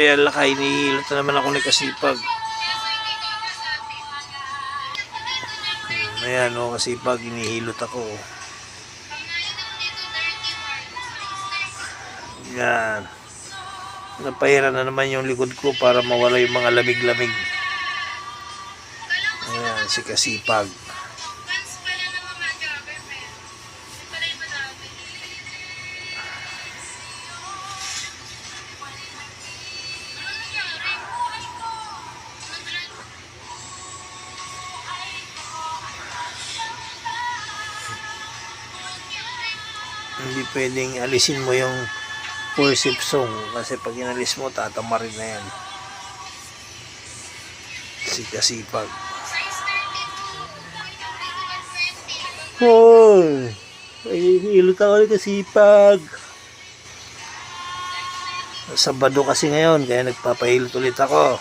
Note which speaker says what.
Speaker 1: Ayan, lakay, nihilot na naman ako ni Kasipag. Hmm, Ayan, o, Kasipag, inihilot ako. Yan. Napahiran na naman yung likod ko para mawala yung mga lamig-lamig. Ayan, si Kasipag. Hindi pwedeng alisin mo yung forceps song kasi pag inalis mo tatamarin na yan. Si Kasipag.
Speaker 2: Size 32.
Speaker 1: Hoy! Ay, hilot ako ni Kasipag. Sabado kasi ngayon, kaya nagpapahilot ulit ako.